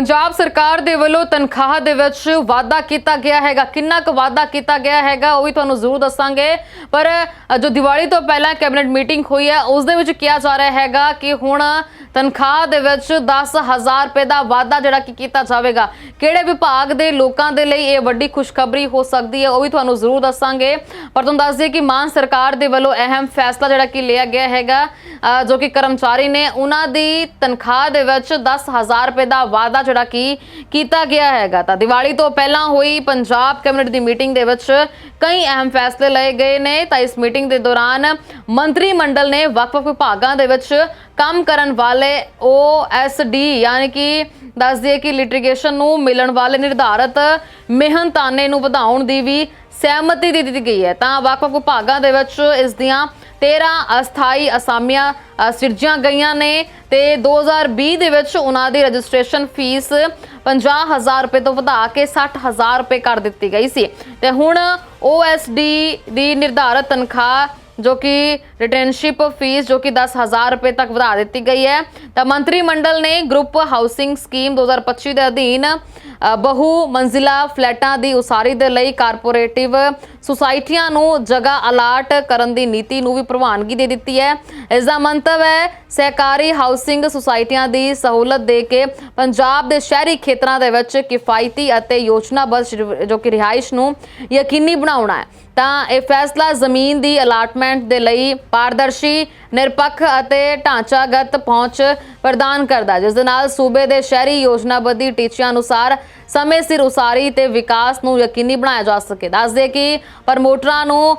ਪੰਜਾਬ ਸਰਕਾਰ ਦੇ ਵੱਲੋਂ ਤਨਖਾਹ ਦੇ ਵਿੱਚ ਵਾਅਦਾ ਕੀਤਾ ਗਿਆ ਹੈਗਾ। ਕਿੰਨਾ ਕੁ ਵਾਅਦਾ ਕੀਤਾ ਗਿਆ ਹੈਗਾ, ਉਹ ਵੀ ਤੁਹਾਨੂੰ ਜ਼ਰੂਰ ਦੱਸਾਂਗੇ। ਪਰ ਜੋ ਦੀਵਾਲੀ ਤੋਂ ਪਹਿਲਾਂ ਕੈਬਨਿਟ ਮੀਟਿੰਗ ਹੋਈ ਹੈ, ਉਸ ਦੇ ਵਿੱਚ ਕਿਹਾ ਜਾ ਰਿਹਾ ਹੈਗਾ ਕਿ ਹੁਣ ਤਨਖਾਹ ਦੇ ਵਿੱਚ 10000 ਰੁਪਏ ਦਾ ਵਾਅਦਾ ਜਿਹੜਾ ਕਿ ਕੀਤਾ ਜਾਵੇਗਾ। ਕਿਹੜੇ ਵਿਭਾਗ ਦੇ ਲੋਕਾਂ ਦੇ ਲਈ ਇਹ ਵੱਡੀ ਖੁਸ਼ਖਬਰੀ ਹੋ ਸਕਦੀ ਹੈ, ਉਹ ਵੀ ਤੁਹਾਨੂੰ ਜ਼ਰੂਰ ਦੱਸਾਂਗੇ। ਪਰ ਤੁਹਾਨੂੰ ਦੱਸ ਦਈਏ ਕਿ ਮਾਨ ਸਰਕਾਰ ਦੇ ਵੱਲੋਂ ਅਹਿਮ ਫੈਸਲਾ ਜਿਹੜਾ ਕਿ ਲਿਆ ਗਿਆ ਹੈਗਾ ਜੋ ਕਿ ਕਰਮਚਾਰੀ ਨੇ ਉਹਨਾਂ ਦੀ ਤਨਖਾਹ ਦੇ ਵਿੱਚ 10000 ਰੁਪਏ ਦਾ ਵਾਅਦਾ ਜਿਹੜਾ ਕਿ ਕੀਤਾ ਗਿਆ ਹੈਗਾ। ਤਾਂ ਦੀਵਾਲੀ ਤੋਂ ਪਹਿਲਾਂ ਹੋਈ ਪੰਜਾਬ ਕੈਬਨਿਟ ਦੀ ਮੀਟਿੰਗ ਦੇ ਵਿੱਚ ਕਈ ਅਹਿਮ ਫੈਸਲੇ ਲਏ ਗਏ ਨੇ। ਤਾਂ ਇਸ ਮੀਟਿੰਗ ਦੇ ਦੌਰਾਨ ਮੰਤਰੀ ਮੰਡਲ ਨੇ ਵੱਖ-ਵੱਖ ਵਿਭਾਗਾਂ ਦੇ ਵਿੱਚ ਕੰਮ ਕਰਨ ਵਾਲੇ OSD ਯਾਨੀ ਕਿ ਦੱਸ ਦਈਏ ਕਿ ਲਿਟੀਗੇਸ਼ਨ ਨੂੰ ਮਿਲਣ ਵਾਲੇ ਨਿਰਧਾਰਤ ਮਿਹਨਤਾਨੇ ਨੂੰ ਵਧਾਉਣ ਦੀ ਵੀ ਸਹਿਮਤੀ ਦੇ ਦਿੱਤੀ ਗਈ ਹੈ। ਤਾਂ ਵੱਖ-ਵੱਖ ਵਿਭਾਗਾਂ ਦੇ ਵਿੱਚ ਇਸ ਦੀਆਂ 13 ਅਸਥਾਈ ਅਸਾਮੀਆਂ ਸਿਰਜੀਆਂ ਗਈਆਂ ਨੇ ਤੇ 2020 ਦੇ ਵਿੱਚ ਉਹਨਾਂ ਦੀ ਰਜਿਸਟ੍ਰੇਸ਼ਨ ਫੀਸ 50000 ਰੁਪਏ ਤੋਂ ਵਧਾ ਕੇ 60000 ਰੁਪਏ ਕਰ ਦਿੱਤੀ ਗਈ ਸੀ। ਤੇ ਹੁਣ OSD ਦੀ ਨਿਰਧਾਰਤ ਤਨਖਾਹ ਜੋ ਕਿ ਰਿਟਰਨਸ਼ਿਪ ਫੀਸ ਜੋ ਕਿ 10000 ਰੁਪਏ ਤੱਕ ਵਧਾ ਦਿੱਤੀ ਗਈ ਹੈ। ਤਾਂ ਮੰਤਰੀ ਮੰਡਲ ਨੇ ਗਰੁੱਪ ਹਾਊਸਿੰਗ ਸਕੀਮ 2025 ਦੇ ਅਧੀਨ ਬਹੁ ਮੰਜ਼ਿਲਾ ਫਲੈਟਾਂ ਦੀ ਉਸਾਰੀ ਦੇ ਲਈ ਕਾਰਪੋਰੇਟਿਵ ਸੁਸਾਇਟੀਆਂ ਨੂੰ ਜਗ੍ਹਾ ਅਲਾਟ ਕਰਨ ਦੀ ਨੀਤੀ ਨੂੰ ਵੀ ਪ੍ਰਵਾਨਗੀ ਦੇ ਦਿੱਤੀ ਹੈ। ਇਸ ਦਾ ਮੰਤਵ ਹੈ, ਸਹਿਕਾਰੀ ਹਾਊਸਿੰਗ ਸੁਸਾਇਟੀਆਂ ਦੀ ਸਹੂਲਤ ਦੇ ਕੇ ਪੰਜਾਬ ਦੇ ਸ਼ਹਿਰੀ ਖੇਤਰਾਂ ਦੇ ਵਿੱਚ ਕਿਫਾਇਤੀ ਅਤੇ ਯੋਜਨਾਬੱਧ ਜੋ ਕਿ ਰਿਹਾਇਸ਼ ਨੂੰ ਯਕੀਨੀ ਬਣਾਉਣਾ ਹੈ। ਤਾਂ ਇਹ ਫੈਸਲਾ ਜ਼ਮੀਨ ਦੀ ਅਲਾਟਮੈਂਟ ਦੇ ਲਈ ਪਾਰਦਰਸ਼ੀ, ਨਿਰਪੱਖ ਅਤੇ ਢਾਂਚਾਗਤ ਪਹੁੰਚ ਪ੍ਰਦਾਨ ਕਰਦਾ ਜਿਸ ਦੇ ਨਾਲ ਸੂਬੇ ਦੇ ਸ਼ਹਿਰੀ ਯੋਜਨਾਬੱਧੀ ਟੀਚਿਆਂ ਅਨੁਸਾਰ ਸਮੇਂ ਸਿਰ ਉਸਾਰੀ ਤੇ ਵਿਕਾਸ ਨੂੰ ਯਕੀਨੀ ਬਣਾਇਆ ਜਾ ਸਕੇ। ਦੱਸਦੇ ਕਿ ਪ੍ਰਮੋਟਰਾਂ ਨੂੰ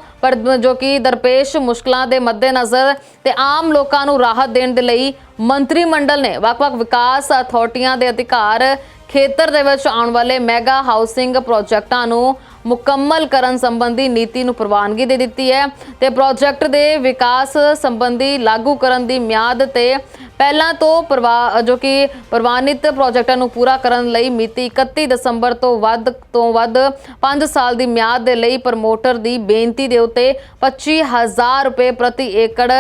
ਜੋ ਕਿ ਦਰਪੇਸ਼ ਮੁਸ਼ਕਲਾਂ ਦੇ ਮੱਦੇਨਜ਼ਰ ਤੇ ਆਮ ਲੋਕਾਂ ਨੂੰ ਰਾਹਤ ਦੇਣ ਦੇ ਲਈ ਮੰਤਰੀ ਮੰਡਲ ਨੇ ਵੱਖ-ਵੱਖ ਵਿਕਾਸ ਅਥਾਰਟੀਆਂ ਦੇ ਅਧਿਕਾਰ ਖੇਤਰ ਦੇ ਵਿੱਚ ਆਉਣ ਵਾਲੇ ਮੈਗਾ ਹਾਊਸਿੰਗ ਪ੍ਰੋਜੈਕਟਾਂ ਨੂੰ ਮੁਕੰਮਲ ਕਰਨ ਸੰਬੰਧੀ ਨੀਤੀ ਨੂੰ ਪ੍ਰਵਾਨਗੀ ਦੇ ਦਿੱਤੀ ਹੈ ਤੇ ਪ੍ਰੋਜੈਕਟ ਦੇ ਵਿਕਾਸ ਸੰਬੰਧੀ ਲਾਗੂ ਕਰਨ ਦੀ ਮਿਆਦ ਤੇ ਪਹਿਲਾਂ ਤੋਂ ਪ੍ਰਵਾ, ਜੋ ਕਿ ਪ੍ਰਵਾਨਿਤ ਪ੍ਰੋਜੈਕਟਾਂ ਨੂੰ ਪੂਰਾ ਕਰਨ ਲਈ ਮਿਤੀ 31 ਦਸੰਬਰ ਤੋਂ ਵੱਧ ਤੋਂ ਵੱਧ 5 ਸਾਲ ਦੀ ਮਿਆਦ ਦੇ ਲਈ ਪ੍ਰਮੋਟਰ ਦੀ ਬੇਨਤੀ ਦੇ ਉੱਤੇ 25000 ਰੁਪਏ ਪ੍ਰਤੀ ਏਕੜ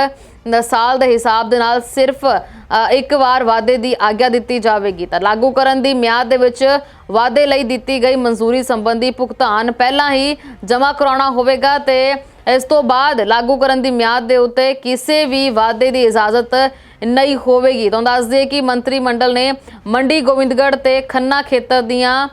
ਸਾਲ ਦੇ ਹਿਸਾਬ ਦੇ ਨਾਲ ਸਿਰਫ ਇੱਕ ਵਾਰ ਵਾਅਦੇ ਦੀ ਆਗਿਆ ਦਿੱਤੀ ਜਾਵੇਗੀ। ਤਾਂ ਲਾਗੂ ਕਰਨ ਦੀ ਮਿਆਦ ਦੇ ਵਿੱਚ ਵਾਅਦੇ ਲਈ ਦਿੱਤੀ ਗਈ ਮਨਜ਼ੂਰੀ ਸੰਬੰਧੀ ਭੁਗਤਾਨ ਪਹਿਲਾਂ ਹੀ ਜਮ੍ਹਾਂ ਕਰਾਉਣਾ ਹੋਵੇਗਾ ਤੇ ਇਸ ਤੋਂ ਬਾਅਦ ਲਾਗੂ ਕਰਨ ਦੀ ਮਿਆਦ ਦੇ ਉੱਤੇ ਕਿਸੇ ਵੀ ਵਾਅਦੇ ਦੀ ਇਜਾਜ਼ਤ ਨਹੀਂ ਹੋਵੇਗੀ। ਤਾਂ ਦੱਸ ਦਈਏ ਕਿ ਮੰਤਰੀ ਮੰਡਲ ਨੇ ਮੰਡੀ ਗੋਬਿੰਦਗੜ੍ਹ ਤੇ ਖੰਨਾ ਖੇਤਰ ਦੀਆਂ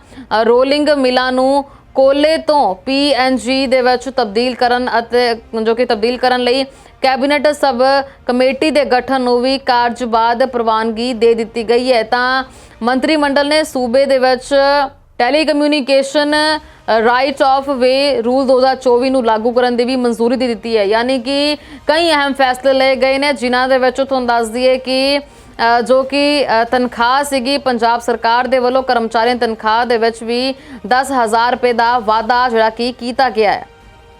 ਰੋਲਿੰਗ ਮਿਲਾਂ ਨੂੰ ਕੋਲੇ ਤੋਂ ਪੀਐਨਜੀ ਦੇ ਵਿੱਚ ਤਬਦੀਲ ਕਰਨ ਅਤੇ ਜੋ ਕਿ ਤਬਦੀਲ ਕਰਨ ਲਈ ਕੈਬਨਿਟ ਸਬ ਕਮੇਟੀ ਦੇ ਗਠਨ ਨੂੰ ਵੀ ਕਾਰਜ ਪ੍ਰਵਾਨਗੀ ਦੇ ਦਿੱਤੀ ਗਈ ਹੈ। ਤਾਂ ਮੰਤਰੀ ਮੰਡਲ ਨੇ ਸੂਬੇ ਦੇ ਵਿੱਚ telecommunication, right of way rule 2024 ਨੂੰ ਲਾਗੂ ਕਰਨ ਦੀ ਵੀ ਮਨਜ਼ੂਰੀ ਦੇ ਦਿੱਤੀ ਹੈ। ਯਾਨੀ ਕਿ ਕਈ ਅਹਿਮ ਫੈਸਲੇ ਲਏ ਗਏ ਨੇ, ਜਿਨ੍ਹਾਂ ਦੇ ਵਿੱਚ ਤੁਹਾਨੂੰ ਦੱਸ ਦਈਏ ਕਿ ਜੋ ਕਿ ਤਨਖਾਹ ਸੀਗੀ, ਪੰਜਾਬ ਸਰਕਾਰ ਦੇ ਵੱਲੋਂ ਕਰਮਚਾਰੀਆਂ ਤਨਖਾਹ ਦੇ ਵਿੱਚ ਵੀ 10000 ਰੁਪਏ ਦਾ ਵਾਅਦਾ ਜਿਹੜਾ ਕਿ ਕੀਤਾ ਗਿਆ ਹੈ।